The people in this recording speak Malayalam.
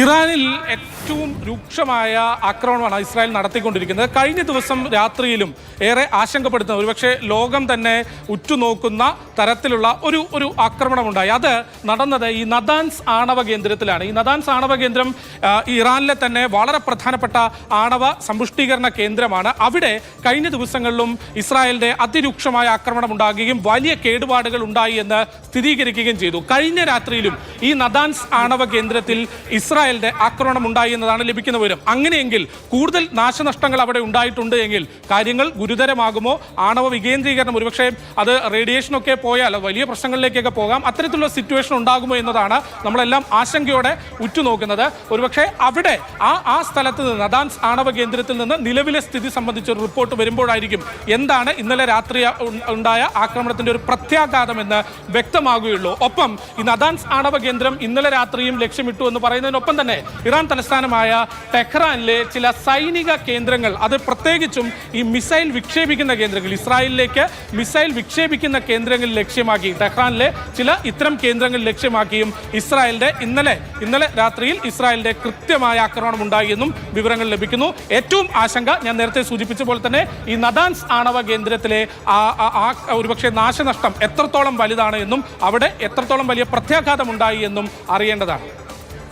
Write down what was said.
ഇറാനിൽ ഏറ്റവും രൂക്ഷമായ ആക്രമണമാണ് ഇസ്രായേൽ നടത്തിക്കൊണ്ടിരിക്കുന്നത്. കഴിഞ്ഞ ദിവസം രാത്രിയിലും ഏറെ ആശങ്കപ്പെടുത്തുന്ന ഒരുപക്ഷെ ലോകം തന്നെ ഉറ്റുനോക്കുന്ന തരത്തിലുള്ള ഒരു ഒരു ആക്രമണമുണ്ടായി. അത് നടന്നത് ഈ നദാൻസ് ആണവ കേന്ദ്രത്തിലാണ്. ഈ നദാൻസ് ആണവ കേന്ദ്രം ഇറാനിലെ തന്നെ വളരെ പ്രധാനപ്പെട്ട ആണവ സമ്പുഷ്ടീകരണ കേന്ദ്രമാണ്. അവിടെ കഴിഞ്ഞ ദിവസങ്ങളിലും ഇസ്രായേലിന്റെ അതിരൂക്ഷമായ ആക്രമണം ഉണ്ടാകുകയും വലിയ കേടുപാടുകൾ ഉണ്ടായി എന്ന് സ്ഥിരീകരിക്കുകയും ചെയ്തു. കഴിഞ്ഞ രാത്രിയിലും ഈ നദാൻസ് ആണവ കേന്ദ്രത്തിൽ ഇസ്രായേലിന്റെ ആക്രമണം ഉണ്ടായി എന്നതാണ് ലഭിക്കുന്ന വിവരം. അങ്ങനെയെങ്കിൽ കൂടുതൽ നാശനഷ്ടങ്ങൾ അവിടെ ഉണ്ടായിട്ടുണ്ട് എങ്കിൽ കാര്യങ്ങൾ ഗുരുതരമാകുമോ? ആണവ വികേന്ദ്രീകരണം ഒരുപക്ഷെ അത് റേഡിയേഷനൊക്കെ പോയാൽ വലിയ പ്രശ്നങ്ങളിലേക്കൊക്കെ പോകാം. അത്തരത്തിലുള്ള സിറ്റുവേഷൻ ഉണ്ടാകുമോ എന്നതാണ് നമ്മളെല്ലാം ആശങ്കയോടെ ഉറ്റുനോക്കുന്നത്. ഒരുപക്ഷെ അവിടെ ആ ആ സ്ഥലത്ത് നിന്ന് നദാൻസ് ആണവ കേന്ദ്രത്തിൽ നിന്ന് നിലവിലെ സ്ഥിതി സംബന്ധിച്ച ഒരു റിപ്പോർട്ട് വരുമ്പോഴായിരിക്കും എന്താണ് ഇന്നലെ രാത്രി ഉണ്ടായ ആക്രമണത്തിന്റെ ഒരു പ്രത്യാഘാതം എന്ന് വ്യക്തമാകുകയുള്ളൂ. ഒപ്പം ഈ നദാൻസ് ആണവ കേന്ദ്രം ഇന്നലെ രാത്രിയും ലക്ഷ്യമിട്ടു എന്ന് പറയുന്നതിനൊപ്പം തന്നെ ഇറാൻ തലസ്ഥാനമായ ടെഹ്റാനിലെ ചില സൈനിക കേന്ദ്രങ്ങൾ അത് പ്രത്യേകിച്ചും ഈ മിസൈൽ വിക്ഷേപിക്കുന്ന കേന്ദ്രങ്ങൾ ഇസ്രായേലിലേക്ക് മിസൈൽ വിക്ഷേപിക്കുന്ന കേന്ദ്രങ്ങൾ ലക്ഷ്യമാക്കി ടെഹ്റാനിലെ ചില ഇത്തരം കേന്ദ്രങ്ങൾ ലക്ഷ്യമാക്കിയും ഇസ്രായേലിന്റെ ഇന്നലെ ഇന്നലെ രാത്രിയിൽ ഇസ്രായേലിന്റെ കൃത്യമായ ആക്രമണം ഉണ്ടായി എന്നും വിവരങ്ങൾ ലഭിക്കുന്നു. ഏറ്റവും ആശങ്ക ഞാൻ നേരത്തെ സൂചിപ്പിച്ച പോലെ തന്നെ ഈ നദാൻസ് ആണവ കേന്ദ്രത്തിലെ ഒരുപക്ഷെ നാശനഷ്ടം എത്രത്തോളം വലുതാണ് എന്നും അവിടെ എത്രത്തോളം വലിയ പ്രത്യാഘാതം ഉണ്ടായി എന്നും അറിയേണ്ടതാണ്.